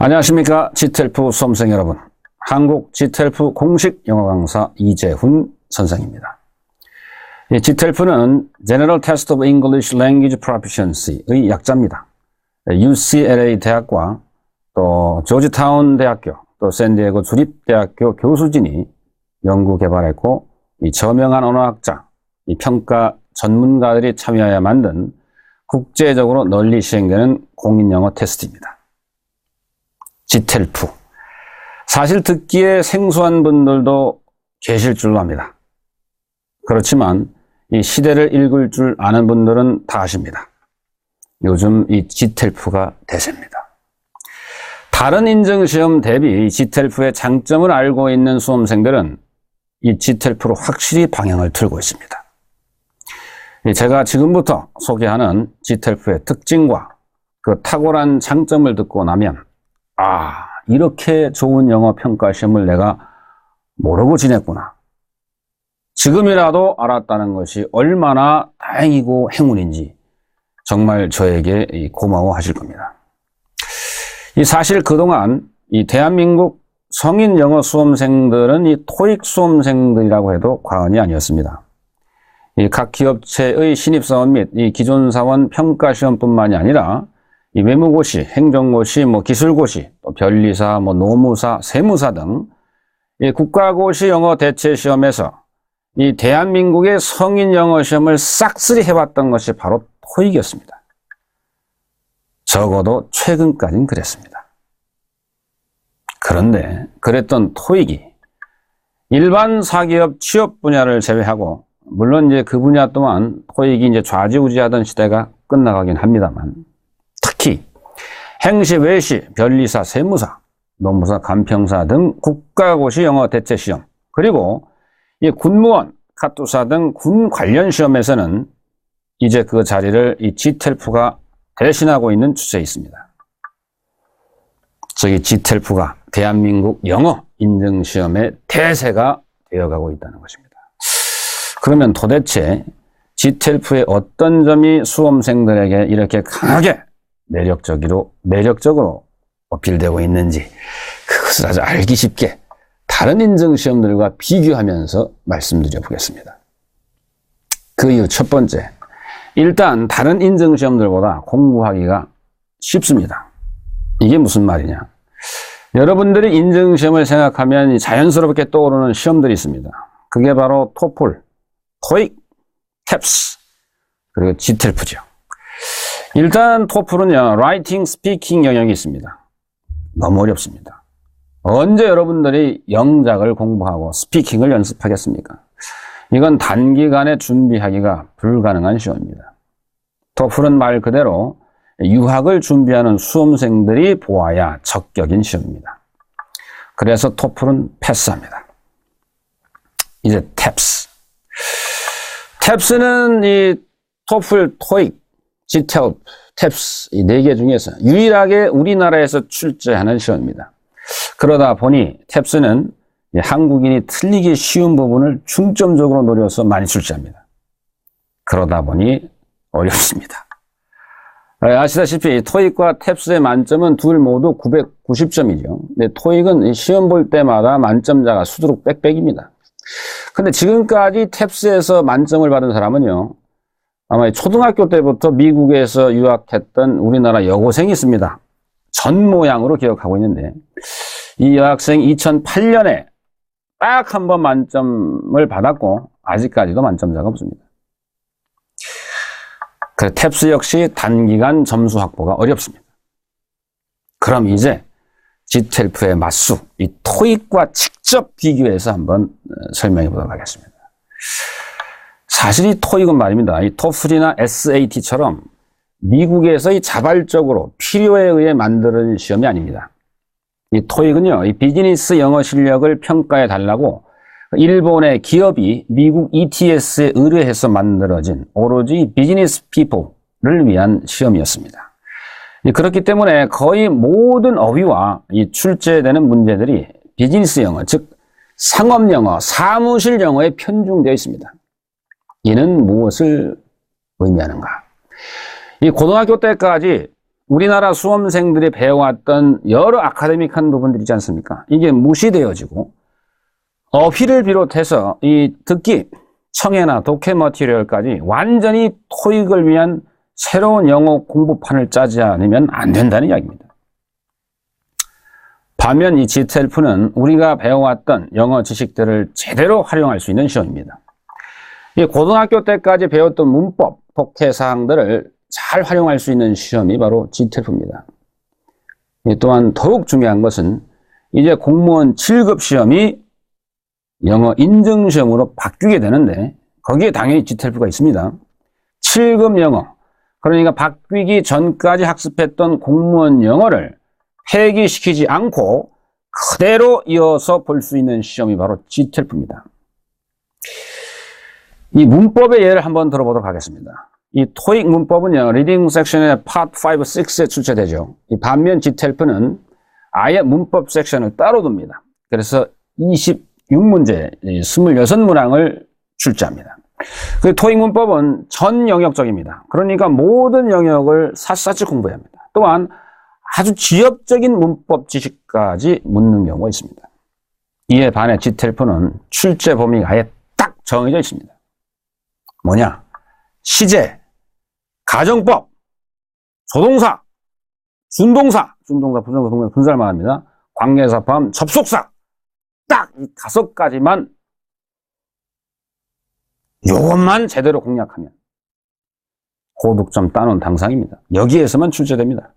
안녕하십니까. 지텔프 수험생 여러분. 한국 지텔프 공식 영어 강사 이재훈 선생입니다. 이 지텔프는 General Test of English Language Proficiency의 약자입니다. UCLA 대학과 또 조지타운 대학교, 또 샌디에고 주립대학교 교수진이 연구 개발했고 이 저명한 언어학자, 이 평가 전문가들이 참여하여 만든 국제적으로 널리 시행되는 공인영어 테스트입니다. 지텔프. 사실 듣기에 생소한 분들도 계실 줄로 압니다. 그렇지만 이 시대를 읽을 줄 아는 분들은 다 아십니다. 요즘 이 지텔프가 대세입니다. 다른 인증시험 대비 지텔프의 장점을 알고 있는 수험생들은 이 지텔프로 확실히 방향을 틀고 있습니다. 제가 지금부터 소개하는 지텔프의 특징과 그 탁월한 장점을 듣고 나면 아, 이렇게 좋은 영어 평가 시험을 내가 모르고 지냈구나. 지금이라도 알았다는 것이 얼마나 다행이고 행운인지 정말 저에게 고마워하실 겁니다. 이 사실 그동안 이 대한민국 성인 영어 수험생들은 이 토익 수험생들이라고 해도 과언이 아니었습니다. 이 각 기업체의 신입사원 및 이 기존 사원 평가 시험뿐만이 아니라 이 외무고시, 행정고시, 뭐 기술고시, 또 변리사, 뭐 노무사, 세무사 등 이 국가고시 영어 대체 시험에서 이 대한민국의 성인 영어 시험을 싹쓸이 해왔던 것이 바로 토익이었습니다. 적어도 최근까진 그랬습니다. 그런데 그랬던 토익이 일반 사기업 취업 분야를 제외하고 물론 이제 그 분야 또한 토익이 이제 좌지우지하던 시대가 끝나가긴 합니다만 행시, 외시, 변리사, 세무사, 노무사, 간평사 등 국가고시 영어 대체 시험 그리고 이 군무원, 카투사 등 군 관련 시험에서는 이제 그 자리를 이 지텔프가 대신하고 있는 추세에 있습니다. 저기 지텔프가 대한민국 영어 인증 시험의 대세가 되어가고 있다는 것입니다. 그러면 도대체 지텔프의 어떤 점이 수험생들에게 이렇게 강하게 매력적으로, 매력적으로 어필되고 있는지 그것을 아주 알기 쉽게 다른 인증시험들과 비교하면서 말씀드려 보겠습니다. 그 이유 첫 번째. 일단 다른 인증시험들보다 공부하기가 쉽습니다. 이게 무슨 말이냐. 여러분들이 인증시험을 생각하면 자연스럽게 떠오르는 시험들이 있습니다. 그게 바로 토플, 토익, 탭스, 그리고 지텔프죠. 일단 토플은요, 라이팅, 스피킹 영역이 있습니다. 너무 어렵습니다. 언제 여러분들이 영작을 공부하고 스피킹을 연습하겠습니까? 이건 단기간에 준비하기가 불가능한 시험입니다. 토플은 말 그대로 유학을 준비하는 수험생들이 보아야 적격인 시험입니다. 그래서 토플은 패스합니다. 이제 탭스. 탭스는 이 토플, 토익, 지텔, 탭스 이 네 개 중에서 유일하게 우리나라에서 출제하는 시험입니다. 그러다 보니 탭스는 한국인이 틀리기 쉬운 부분을 중점적으로 노려서 많이 출제합니다. 그러다 보니 어렵습니다. 아시다시피 토익과 탭스의 만점은 둘 모두 990점이죠. 근데 토익은 시험 볼 때마다 만점자가 수두룩 빽빽입니다. 근데 지금까지 탭스에서 만점을 받은 사람은요. 아마 초등학교 때부터 미국에서 유학했던 우리나라 여고생이 있습니다. 전 모양으로 기억하고 있는데 이 여학생이 2008년에 딱 한 번 만점을 받았고 아직까지도 만점자가 없습니다. 그 탭스 역시 단기간 점수 확보가 어렵습니다. 그럼 이제 G12의 맞수, 이 토익과 직접 비교해서 한번 어, 설명해 보도록 하겠습니다. 사실 이 토익은 말입니다. 이 토플이나 SAT처럼 미국에서 이 자발적으로 필요에 의해 만드는 시험이 아닙니다. 이 토익은요, 이 비즈니스 영어 실력을 평가해 달라고 일본의 기업이 미국 ETS에 의뢰해서 만들어진 오로지 비즈니스 피플을 위한 시험이었습니다. 그렇기 때문에 거의 모든 어휘와 이 출제되는 문제들이 비즈니스 영어, 즉 상업 영어, 사무실 영어에 편중되어 있습니다. 이는 무엇을 의미하는가? 이 고등학교 때까지 우리나라 수험생들이 배워왔던 여러 아카데믹한 부분들이 있지 않습니까? 이게 무시되어지고 어휘를 비롯해서 이 듣기, 청해나 독해 머티리얼까지 완전히 토익을 위한 새로운 영어 공부판을 짜지 않으면 안 된다는 이야기입니다. 반면 이 GTLF는 우리가 배워왔던 영어 지식들을 제대로 활용할 수 있는 시험입니다. 이 고등학교 때까지 배웠던 문법, 독해 사항들을 잘 활용할 수 있는 시험이 바로 GTLF입니다. 또한 더욱 중요한 것은 이제 공무원 7급 시험이 영어 인증 시험으로 바뀌게 되는데 거기에 당연히 GTLF가 있습니다. 7급 영어 그러니까 바뀌기 전까지 학습했던 공무원 영어를 폐기시키지 않고 그대로 이어서 볼 수 있는 시험이 바로 GTLF입니다. 이 문법의 예를 한번 들어보도록 하겠습니다. 이 토익 문법은요, 리딩 섹션의 파트 5, 6에 출제되죠. 이 반면 GTLF는 아예 문법 섹션을 따로 둡니다. 그래서 26문제, 26문항을 출제합니다. 그 토익 문법은 전 영역적입니다. 그러니까 모든 영역을 샅샅이 공부해야 합니다. 또한 아주 지엽적인 문법 지식까지 묻는 경우가 있습니다. 이에 반해 GTLF는 출제 범위가 아예 딱 정해져 있습니다. 뭐냐? 시제, 가정법, 조동사, 준동사, 준동사, 부정사, 동사, 분사를 말합니다. 관계사 포함 접속사. 딱 이 다섯 가지만 요것만 제대로 공략하면 고득점 따놓은 당상입니다. 여기에서만 출제됩니다.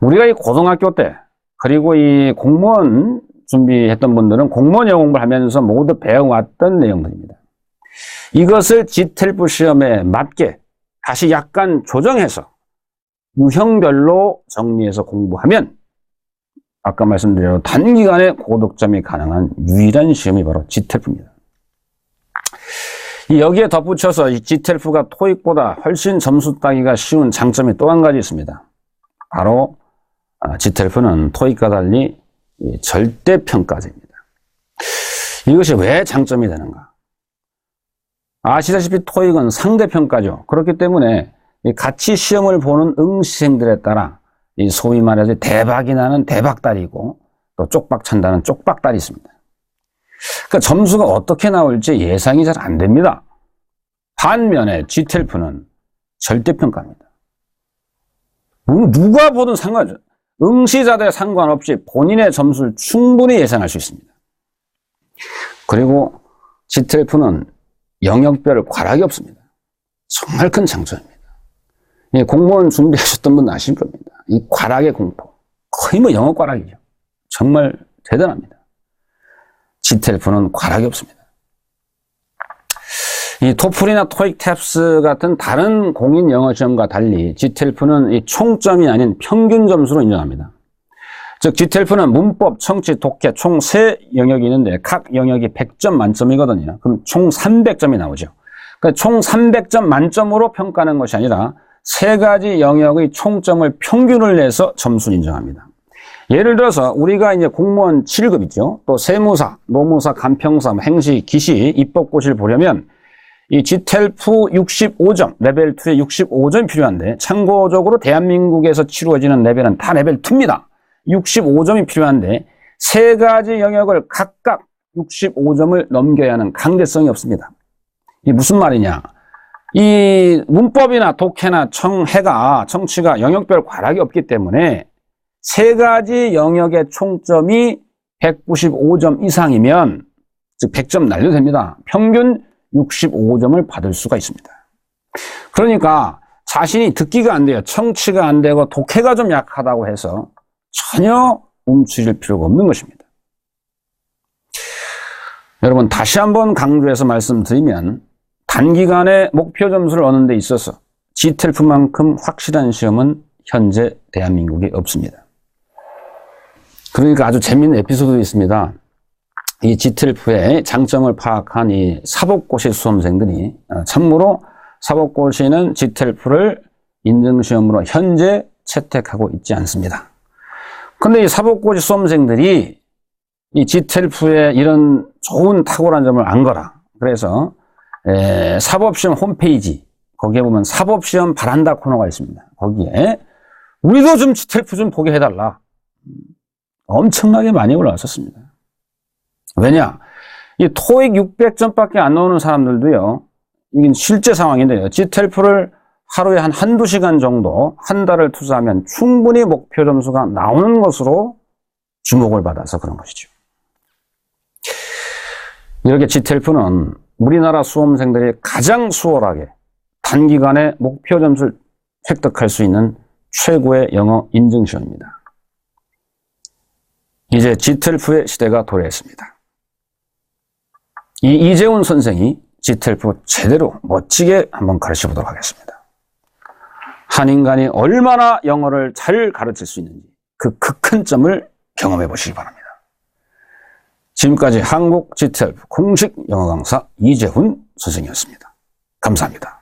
우리가 이 고등학교 때 그리고 이 공무원 준비했던 분들은 공무원 공부를 하면서 모두 배워왔던 내용들입니다. 이것을 GTLF 시험에 맞게 다시 약간 조정해서 유형별로 정리해서 공부하면 아까 말씀드린 단기간에 고득점이 가능한 유일한 시험이 바로 GTLF입니다. 여기에 덧붙여서 이 GTLF가 토익보다 훨씬 점수 따기가 쉬운 장점이 또 한 가지 있습니다. 바로 GTLF는 토익과 달리 절대평가제입니다. 이것이 왜 장점이 되는가? 아시다시피 토익은 상대평가죠. 그렇기 때문에 같이 시험을 보는 응시생들에 따라 소위 말해서 대박이 나는 대박달이고 또 쪽박 찬다는 쪽박달이 있습니다. 그러니까 점수가 어떻게 나올지 예상이 잘 안 됩니다. 반면에 GTLF는 절대평가입니다. 누가 보든 상관없죠. 응시자들에 상관없이 본인의 점수를 충분히 예상할 수 있습니다. 그리고 GTLF는 영역별 과락이 없습니다. 정말 큰 장점입니다. 공무원 준비하셨던 분 아실 겁니다. 이 과락의 공포. 거의 뭐 영어 과락이죠. 정말 대단합니다. GTLF는 과락이 없습니다. 이 토플이나 토익 탭스 같은 다른 공인 영어 시험과 달리 이 총점이 아닌 평균 점수로 인정합니다. 즉 GTLF는 문법, 청취, 독해 총세 영역이 있는데 각 영역이 100점 만점이거든요. 그럼 총 300점이 나오죠. 그러니까 총 300점 만점으로 평가하는 것이 아니라 세 가지 영역의 총점을 평균을 내서 점수를 인정합니다. 예를 들어서 우리가 이제 공무원 7급 있죠. 또 세무사, 노무사, 간평사, 뭐 행시, 기시, 입법고시를 보려면 이 GTLF 65점, 레벨 2에 65점이 필요한데 참고적으로 대한민국에서 치루어지는 레벨은 다 레벨 2입니다. 65점이 필요한데 세 가지 영역을 각각 65점을 넘겨야 하는 강제성이 없습니다. 이 무슨 말이냐? 이 문법이나 독해나 청해가 청취가 영역별 과락이 없기 때문에 세 가지 영역의 총점이 195점 이상이면 즉 100점 날려도 됩니다. 평균 65점을 받을 수가 있습니다. 그러니까 자신이 듣기가 안 돼요. 청취가 안 되고 독해가 좀 약하다고 해서 전혀 움츠릴 필요가 없는 것입니다. 여러분 다시 한번 강조해서 말씀드리면 단기간에 목표 점수를 얻는 데 있어서 GTLF만큼 확실한 시험은 현재 대한민국에 없습니다. 그러니까 아주 재미있는 에피소드도 있습니다. 이 GTLF의 장점을 파악한 이 사법고시 수험생들이 어, 참고로 사법고시는 GTLF를 인증시험으로 현재 채택하고 있지 않습니다. 근데 이 사법고시 수험생들이 이 GTLF의 이런 좋은 탁월한 점을 안 거라. 그래서 에, 사법시험 홈페이지 거기에 보면 사법시험 바란다 코너가 있습니다. 거기에 우리도 좀 지텔프 좀 보게 해달라. 엄청나게 많이 올라왔었습니다. 왜냐? 이 토익 600점밖에 안 나오는 사람들도요, 이게 실제 상황인데요. 지텔프를 하루에 한 한두 시간 정도, 한 달을 투자하면 충분히 목표 점수가 나오는 것으로 주목을 받아서 그런 것이죠. 이렇게 지텔프는 우리나라 수험생들이 가장 수월하게 단기간에 목표 점수를 획득할 수 있는 최고의 영어 인증 시험입니다. 이제 지텔프의 시대가 도래했습니다. 이 이재훈 선생이 지텔프 제대로 멋지게 한번 가르쳐 보도록 하겠습니다. 한 인간이 얼마나 영어를 잘 가르칠 수 있는지 그 극한 점을 경험해 보시기 바랍니다. 지금까지 한국 GTF 공식 영어 강사 이재훈 선생이었습니다. 감사합니다.